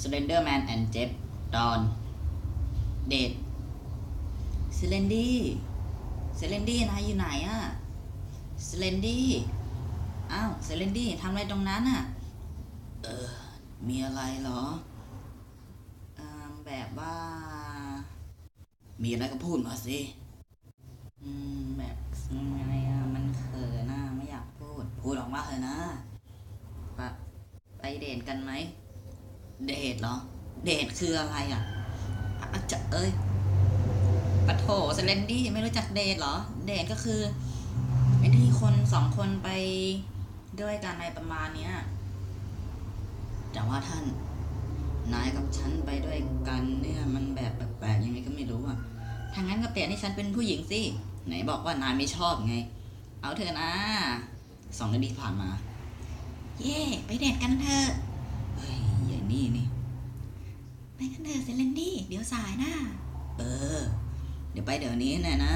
Slenderman and Jeff ตอนเดทเซเลนดี้เซเลนดี้นายอยู่ไหนอะเซเลนดี้อ้าวเซเลนดี้ทำอะไรตรงนั้นอะเออ มีอะไรเหรออ่าแบบว่า มีอะไรก็พูดมาสิอืมแบบอะไรอะมันเขินนะไม่อยากพูด พูดออกมาเถอะนะปะไปเดทกันไหม เดทเหรอ เดทคืออะไรอะอาจจะเอ้ยปะโถเซเลนดี้ไม่รู้จักเดทเหรอ เดทก็คือไอ้ที่คนสองคนไปด้วยกันในประมาณเนี้ยแต่ว่าท่านนายกับฉันไปด้วยกันเนี่ยมันแบบแปลกๆยังไงก็ไม่รู้อะทางนั้นก็เปลี่ยนให้ฉันเป็นผู้หญิงสิไหนบอกว่านายไม่ชอบไง เอาเถอะนะสองนาทีผ่านมา เย่ไปเดทกันเถอะ ไปกันเถอะเซเลนดี้ เดี๋ยวสายนะ เออ เดี๋ยวไปเดี๋ยวนี้แน่นะ